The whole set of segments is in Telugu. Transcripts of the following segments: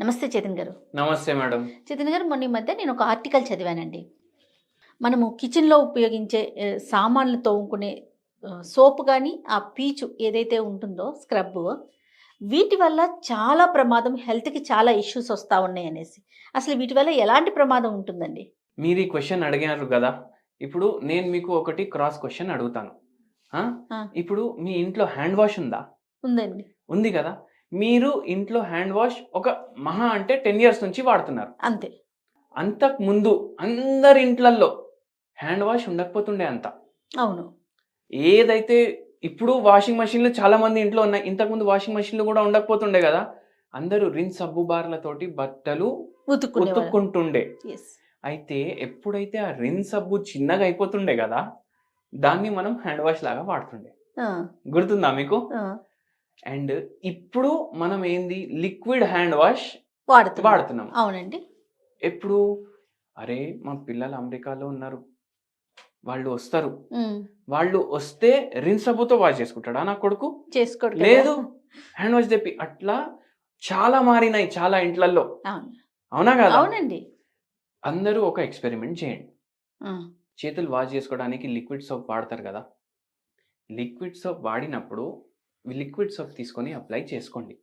నమస్తే చేతన్ గారు. నమస్తే మేడం. చేతన్ గారు మొన్న ఈ మధ్య నేను ఒక ఆర్టికల్ చదివానండి. మనము కిచెన్లో ఉపయోగించే సామాన్లు తోముకునే సోప్ కానీ ఆ పీచు ఏదైతే ఉంటుందో స్క్రబ్ వీటి వల్ల చాలా ప్రమాదం హెల్త్కి చాలా ఇష్యూస్ వస్తూ ఉన్నాయి అనేసి. అసలు వీటి వల్ల ఎలాంటి ప్రమాదం ఉంటుందండి? మీరు ఈ క్వశ్చన్ అడిగారు కదా ఇప్పుడు నేను మీకు ఒకటి క్రాస్ క్వశ్చన్ అడుగుతాను. ఇప్పుడు మీ ఇంట్లో హ్యాండ్ వాష్ ఉందా? ఉందండి. ఉంది కదా. మీరు ఇంట్లో హ్యాండ్ వాష్ ఒక మహా అంటే టెన్ ఇయర్స్ నుంచి వాడుతున్నారు. అంతే. అంతకు ముందు అందరి ఇంట్లల్లో హ్యాండ్ వాష్ ఉండకపోతుండే అంత. అవును. ఏదైతే ఇప్పుడు వాషింగ్ మెషిన్లు చాలా మంది ఇంట్లో ఉన్నాయి ఇంతకుముందు వాషింగ్ మెషిన్లు కూడా ఉండకపోతుండే కదా. అందరూ రిన్ సబ్బు బార్లతోటి బట్టలు ఉతుక్కుంటుండే. అయితే ఎప్పుడైతే ఆ రిన్ సబ్బు చిన్నగా అయిపోతుండే కదా దాన్ని మనం హ్యాండ్ వాష్ లాగా వాడుతుండే. గుర్తుందా మీకు? అండ్ ఇప్పుడు మనం ఏంది లిక్విడ్ హ్యాండ్ వాష్ వాడుతున్నాం. అవునండి. ఎప్పుడు? అరే మా పిల్లలు అమెరికాలో ఉన్నారు. వాళ్ళు వస్తారు. వాళ్ళు వస్తే రిన్ సబ్బుతో వాష్ చేసుకుంటాడా నా కొడుకు? చేసుకోడు. లేదు. హ్యాండ్ వాష్ తెప్పి అట్లా చాలా మారినాయి చాలా ఇంట్లల్లో. అవును. కదా? అవునండి. అందరూ ఒక ఎక్స్పెరిమెంట్ చేయండి. చేతులు వాష్ చేసుకోవడానికి లిక్విడ్ సోప్ వాడతారు కదా? లిక్విడ్ సోప్ వాడినప్పుడు లిక్విడ్ సోప్ తీసుకొని అప్లై చేసుకోండి.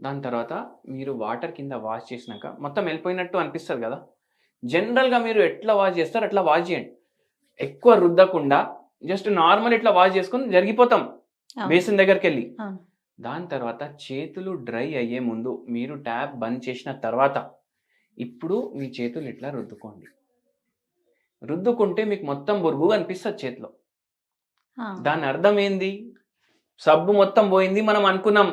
దాని తర్వాత మీరు వాటర్ కింద వాష్ చేసినాక మొత్తం వెళ్ళిపోయినట్టు అనిపిస్తుంది కదా? జనరల్గా మీరు ఎట్లా వాష్ చేస్తారో అట్లా వాష్ చేయండి. ఎక్కువ రుద్దకుండా జస్ట్ నార్మల్ ఇట్లా వాష్ చేసుకొని జరిగిపోతాం. బేసిన్ దగ్గరికి వెళ్ళి. దాని తర్వాత చేతులు డ్రై అయ్యే ముందు మీరు ట్యాప్ బంద్ చేసిన తర్వాత ఇప్పుడు మీ చేతులు ఇట్లా రుద్దుకోండి. రుద్దుకుంటే మీకు మొత్తం బురుగు అనిపిస్తుంది చేతిలో. దాని అర్థం ఏంది? సబ్బు మొత్తం పోయింది మనం అనుకున్నాం.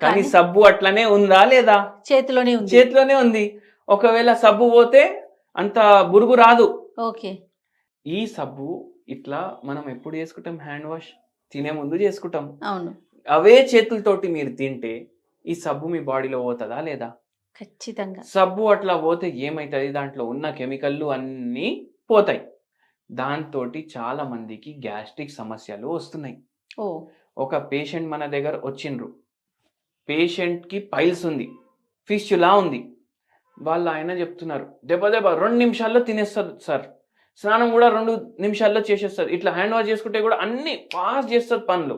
కానీ సబ్బు అట్లనే ఉందా లేదా? చేతిలోనే ఉంది. చేతిలోనే ఉంది. ఒకవేళ సబ్బు పోతే అంత బురుగు రాదు. ఓకే. ఈ సబ్బు ఇట్లా మనం ఎప్పుడు చేసుకుంటాం? హ్యాండ్ వాష్ తినే ముందు చేసుకుంటాం. అవును. అవే చేతులతోటి మీరు తింటే ఈ సబ్బు మీ బాడీలో పోతుందా లేదా? ఖచ్చితంగా. సబ్బు అట్లా పోతే ఏమవుతుంది దాంట్లో ఉన్న కెమికల్లు అన్నీ పోతాయి. దాంతో చాలా మందికి గ్యాస్ట్రిక్ సమస్యలు వస్తున్నాయి. ఓ. ఒక పేషెంట్ మన దగ్గర వచ్చిండ్రు. పేషెంట్కి పైల్స్ ఉంది. ఫిష్లా ఉంది. వాళ్ళు ఆయన చెప్తున్నారు దెబ్బ దెబ్బ రెండు నిమిషాల్లో తినేస్తారు సార్. స్నానం కూడా రెండు నిమిషాల్లో చేసేస్తారు ఇట్లా హ్యాండ్ వాష్ చేసుకుంటే కూడా అన్ని ఫాస్ట్ చేస్తారు పనులు.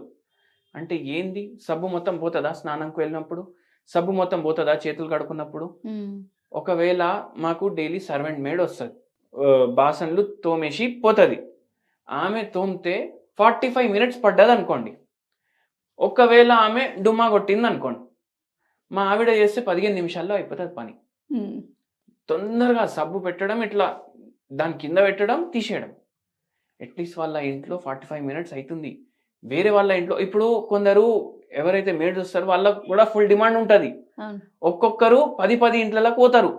అంటే ఏంది? సబ్బు మొత్తం పోతుందా స్నానంకి వెళ్ళినప్పుడు? సబ్బు మొత్తం పోతుందా చేతులు కడుక్కున్నప్పుడు? ఉమ్, ఒకవేళ మాకు డైలీ సర్వెంట్ మేడ్ వస్తుంది. బాసన్లు తోమేసి పోతుంది. ఆమె తోమితే ఫార్టీ ఫైవ్ మినిట్స్ పడ్డది అనుకోండి ఒకవేళ ఆమె డుమ్మా కొట్టింది అనుకోండి మా ఆవిడ చేస్తే పదిహేను నిమిషాల్లో అయిపోతుంది పని. తొందరగా సబ్బు పెట్టడం ఇట్లా దాని కింద పెట్టడం తీసేయడం. అట్లీస్ట్ వాళ్ళ ఇంట్లో ఫార్టీ ఫైవ్ మినిట్స్ అవుతుంది వేరే వాళ్ళ ఇంట్లో ఇప్పుడు కొందరు ఎవరైతే మేడ్స్ వస్తారో వాళ్ళకు కూడా ఫుల్ డిమాండ్ ఉంటుంది. ఒక్కొక్కరు పది పది ఇంట్లలోకి పోతారు.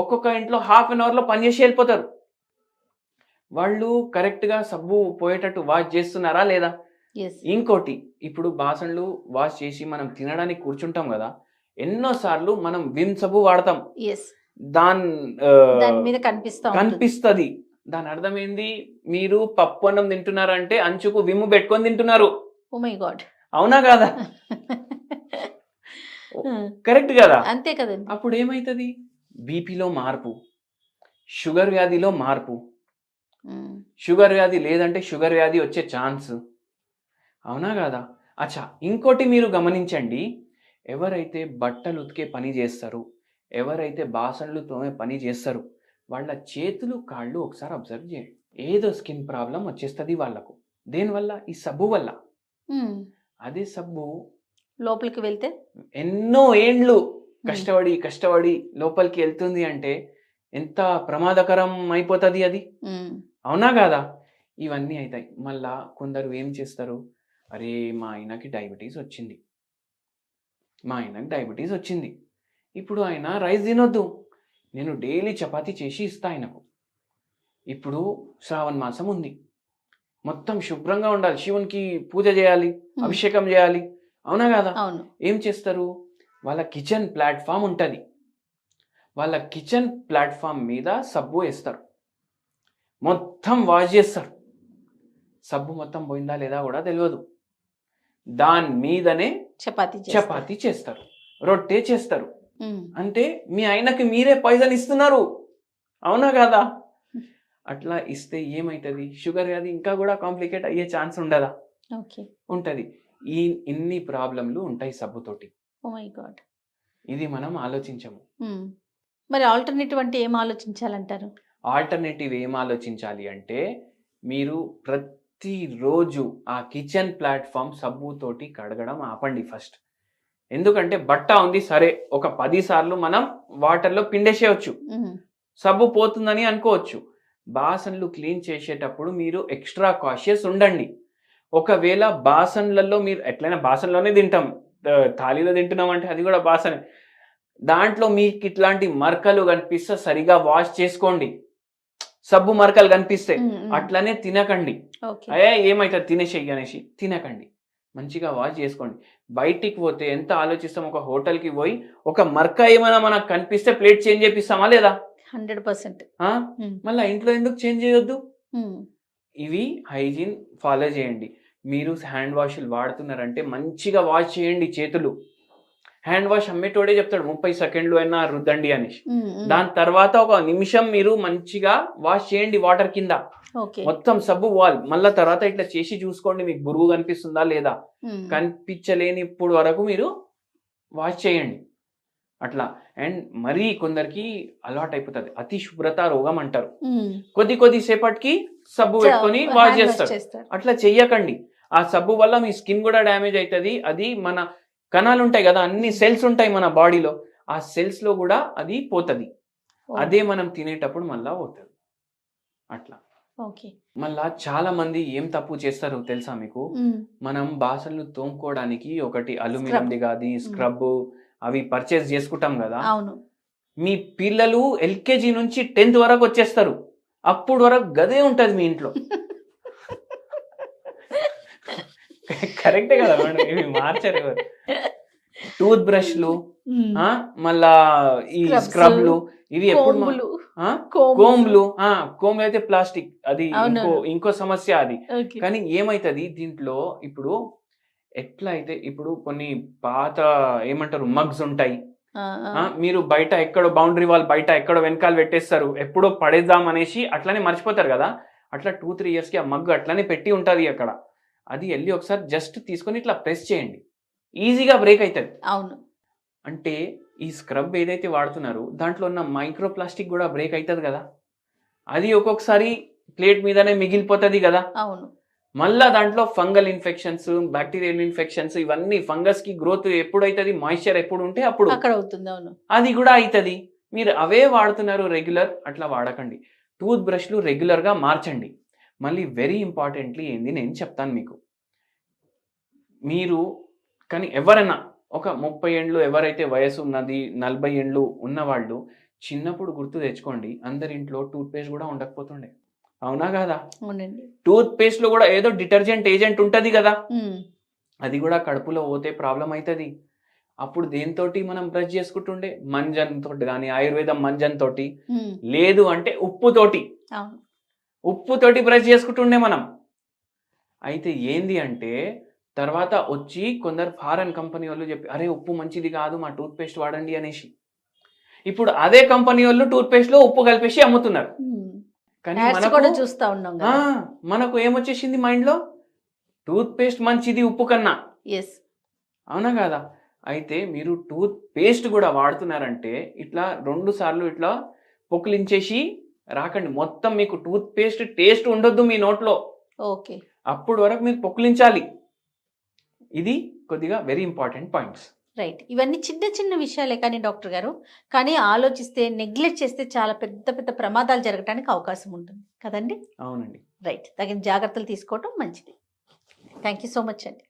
ఒక్కొక్క ఇంట్లో హాఫ్ అన్ అవర్లో పనిచేసి వెళ్ళిపోతారు. వాళ్ళు కరెక్ట్గా సబ్బు పోయేటట్టు వాష్ చేస్తున్నారా లేదా? ఇంకోటి ఇప్పుడు బాసన్లు వాష్ చేసి మనం తినడానికి కూర్చుంటాం కదా ఎన్నోసార్లు మనం విమ్ సబ్బు వాడతాం దాని మీద కనిపిస్తా. కనిపిస్తుంది. దాని అర్థం ఏంది మీరు పప్పు అన్నం తింటున్నారంటే అంచుకు విమ్ము పెట్టుకొని తింటున్నారు. గాడ్ అవునా కాదా? కరెక్ట్ కదా? అంతే కదండి. అప్పుడు ఏమవుతుంది బీపీలో మార్పు షుగర్ వ్యాధిలో మార్పు. ఉమ్, షుగర్ వ్యాధి లేదంటే షుగర్ వ్యాధి వచ్చే ఛాన్స్. అవునా కాదా? అచ్చా ఇంకోటి మీరు గమనించండి. ఎవరైతే బట్టలు ఉతికే పని చేస్తారు ఎవరైతే బాసన్లు తోమే పని చేస్తారు వాళ్ళ చేతులు కాళ్ళు ఒకసారి అబ్జర్వ్ చేయండి. ఏదో స్కిన్ ప్రాబ్లం వచ్చేస్తుంది వాళ్ళకు. దేనివల్ల? ఈ సబ్బు వల్ల. అదే సబ్బు లోపలికి వెళ్తే? ఎన్నో ఏండ్లు కష్టపడి కష్టపడి లోపలికి వెళ్తుంది అంటే ఎంత ప్రమాదకరం అయిపోతుంది అది. అవునా కాదా? ఇవన్నీ అవుతాయి మళ్ళా కొందరు ఏం చేస్తారు? అరే మా ఆయనకి డయాబెటీస్ వచ్చింది. మా ఆయనకి డయాబెటీస్ వచ్చింది. ఇప్పుడు ఆయన రైస్ తినొద్దు. నేను డైలీ చపాతీ చేసి ఇస్తా ఆయనకు. ఇప్పుడు శ్రావణ మాసం ఉంది. మొత్తం శుభ్రంగా ఉండాలి. శివునికి పూజ చేయాలి అభిషేకం చేయాలి. అవునా కాదా? ఏం చేస్తారు? వాళ్ళ కిచెన్ ప్లాట్ఫామ్ ఉంటుంది. వాళ్ళ కిచెన్ ప్లాట్ఫామ్ మీద సబ్బు వేస్తారు. మొత్తం వాష్ చేస్తారు. సబ్బు మొత్తం పోయిందా లేదా కూడా తెలియదు. దాని మీదనే చపాతీ చేస్తారు. చపాతీ చేస్తారు. రొట్టె చేస్తారు. అంటే మీ ఆయనకి మీరే పాయిజన్ ఇస్తున్నారు. అవునా కదా? అట్లా ఇస్తే ఏమవుతుంది షుగర్ అది ఇంకా కూడా కాంప్లికేట్ అయ్యే ఛాన్స్ ఉండదా? ఓకే. ఉంటది. ఈ ఇన్ని ప్రాబ్లంలు ఉంటాయి సబ్బుతోటి ఇది మనం ఆలోచించము. మరి ఆల్టర్నేటివ్ అంటే ఏం ఆలోచించాలంటారు? ఆల్టర్నేటివ్ ఏం ఆలోచించాలి అంటే మీరు ప్రతిరోజు ఆ కిచెన్ ప్లాట్ఫామ్ సబ్బుతోటి కడగడం ఆపండి ఫస్ట్. ఎందుకంటే బట్ట ఉంది సరే ఒక పది సార్లు మనం వాటర్లో పిండేసేయచ్చు. సబ్బు పోతుందని అనుకోవచ్చు. బాసన్లు క్లీన్ చేసేటప్పుడు మీరు ఎక్స్ట్రా కాషియస్ ఉండండి. ఒకవేళ బాసన్లలో మీరు ఎట్లయినా బాసన్లోనే తింటాం. థాలీలో తింటున్నాం అంటే అది కూడా బాసనే. దాంట్లో మీకు ఇట్లాంటి మరకలు కనిపిస్తే సరిగా వాష్ చేసుకోండి. సబ్బు మరకలు కనిపిస్తే ఉమ్, ఉమ్. అట్లనే తినకండి. అయ్యే ఏమైతుంది? తినేసేయి అనేసి తినకండి. మంచిగా వాష్ చేసుకోండి. బయటికి పోతే ఎంత ఆలోచిస్తాం? ఒక హోటల్కి పోయి ఒక మరక ఏమైనా మనకు కనిపిస్తే ప్లేట్ చేంజ్ చేపిస్తామా లేదా? Hundred percent? మళ్ళీ ఇంట్లో ఎందుకు చేంజ్ చేయొద్దు? ఇవి హైజీన్ ఫాలో చేయండి. మీరు హ్యాండ్ వాష్లు వాడుతున్నారంటే మంచిగా వాష్ చేయండి చేతులు. హ్యాండ్ వాష్ అమ్మేటోడే చెప్తాడు ముప్పై సెకండ్లు అయినా రుద్దండి అనేసి. దాని తర్వాత ఒక నిమిషం మీరు మంచిగా వాష్ చేయండి వాటర్ కింద. మొత్తం సబ్బు వాల్ మళ్ళా తర్వాత ఇట్లా చేసి చూసుకోండి మీకు బురుగు కనిపిస్తుందా లేదా? కనిపించలేని ఇప్పుడు వరకు మీరు వాష్ చేయండి. అట్లా. అండ్ మరీ కొందరికి అలవాటు అయిపోతుంది. అతి శుభ్రత రోగం అంటారు. కొద్ది కొద్ది సేపటికి సబ్బు పెట్టుకొని వాష్ చేస్తారు. అట్లా చెయ్యకండి. ఆ సబ్బు వల్ల మీ స్కిన్ కూడా డ్యామేజ్ అవుతుంది అది మన కణాలు ఉంటాయి కదా అన్ని సెల్స్ ఉంటాయి మన బాడీలో. ఆ సెల్స్లో కూడా అది పోతుంది. అదే మనం తినేటప్పుడు మళ్ళా పోతుంది. అట్లా. ఓకే. మళ్ళా చాలా మంది ఏం తప్పు చేస్తారో తెలుసా మీకు? మనం బాసన్లు తోముకోవడానికి ఒకటి అల్యూమినియంది కాదు స్క్రబ్ అవి పర్చేస్ చేసుకుంటాం కదా? అవును. మీ పిల్లలు ఎల్కేజీ నుంచి టెన్త్ వరకు వచ్చేస్తారు. అప్పుడు వరకు గదే ఉంటది మీ ఇంట్లో. కరెక్టే కదా మేడం ఇవి మార్చారు. టూత్ బ్రష్లు మళ్ళా ఈ స్క్రబ్లు ఇవి ఎప్పుడు కోంబులు. ఆ? కోంబులు. అయితే ప్లాస్టిక్ అది. ఇంకో ఇంకో సమస్య అది. కానీ ఏమైతుంది దీంట్లో ఇప్పుడు ఎట్లా అయితే ఇప్పుడు కొన్ని పాత ఏమంటారు మగ్స్ ఉంటాయి. మీరు బయట ఎక్కడో బౌండరీ వాల్ బయట ఎక్కడో వెనకాల పెట్టేస్తారు ఎప్పుడో పడేద్దాం అనేసి అట్లనే మర్చిపోతారు కదా. అట్లా టూ త్రీ ఇయర్స్కి ఆ మగ్ అట్లనే పెట్టి ఉంటుంది అక్కడ. అది వెళ్ళి ఒకసారి జస్ట్ తీసుకొని ఇట్లా ప్రెస్ చేయండి. ఈజీగా బ్రేక్ అవుతుంది అవును. అంటే ఈ స్క్రబ్ ఏదైతే వాడుతున్నారో దాంట్లో ఉన్న మైక్రో ప్లాస్టిక్ కూడా బ్రేక్ అవుతుంది కదా. అది ఒక్కొక్కసారి ప్లేట్ మీదనే మిగిలిపోతుంది కదా. అవును. మళ్ళా దాంట్లో ఫంగల్ ఇన్ఫెక్షన్స్ బ్యాక్టీరియల్ ఇన్ఫెక్షన్స్ ఇవన్నీ ఫంగస్కి గ్రోత్ ఎప్పుడు అవుతుంది మాయిశ్చర్ ఎప్పుడు ఉంటే అప్పుడు. అక్కడ అవుతుంది అవును. అది కూడా అవుతుంది మీరు అవే వాడుతున్నారు రెగ్యులర్ అట్లా వాడకండి. టూత్ బ్రష్లు రెగ్యులర్గా మార్చండి. మళ్ళీ వెరీ ఇంపార్టెంట్లీ ఏంది నేను చెప్తాను మీకు. మీరు కానీ ఎవరైనా ఒక ముప్పై ఏండ్లు ఎవరైతే వయసు ఉన్నది నలభై ఏండ్లు ఉన్నవాళ్ళు చిన్నప్పుడు గుర్తు తెచ్చుకోండి అందరి ఇంట్లో టూత్ పేస్ట్ కూడా ఉండకపోతుండే. అవునా కాదా? టూత్ పేస్ట్లో కూడా ఏదో డిటర్జెంట్ ఏజెంట్ ఉంటది కదా? అది కూడా కడుపులో పోతే ప్రాబ్లం అవుతుంది అప్పుడు దేనితోటి మనం బ్రష్ చేసుకుంటుండే? మంజన్ తోటి కానీ ఆయుర్వేదం మంజన్ తోటి లేదు అంటే ఉప్పుతోటి. అవును. ఉప్పుతోటి బ్రష్ చేసుకుంటుండే మనం. అయితే ఏంది అంటే తర్వాత వచ్చి కొందరు ఫారెన్ కంపెనీ వాళ్ళు చెప్పి అరే ఉప్పు మంచిది కాదు మా టూత్ పేస్ట్ వాడండి అనేసి. ఇప్పుడు అదే కంపెనీ వాళ్ళు టూత్ పేస్ట్లో ఉప్పు కలిపేసి అమ్ముతున్నారు. కానీ మనకు చూస్తా ఉన్నాం మనకు ఏమొచ్చేసింది మైండ్లో టూత్ పేస్ట్ మంచిది ఉప్పు కన్నా. ఎస్ అవునా కాదా? అయితే మీరు టూత్ పేస్ట్ కూడా వాడుతున్నారంటే ఇట్లా రెండు సార్లు ఇట్లా పొకిలించేసి రాకండి. మొత్తం మీకు టూత్ పేస్ట్ టేస్ట్ ఉండొద్దు మీ నోట్లో. ఓకే. అప్పుడు వరకు మీరు పొకిలించాలి ఇది కొద్దిగా వెరీ ఇంపార్టెంట్ పాయింట్స్. రైట్. ఇవన్నీ చిన్న చిన్న విషయాలే కానీ డాక్టర్ గారు. కానీ ఆలోచిస్తే నెగ్లెక్ట్ చేస్తే చాలా పెద్ద పెద్ద ప్రమాదాలు జరగడానికి అవకాశం ఉంటుంది. కదండి? అవునండి. రైట్. తగిన జాగ్రత్తలు తీసుకోవటం మంచిది. థ్యాంక్ యూ సో మచ్ అండి.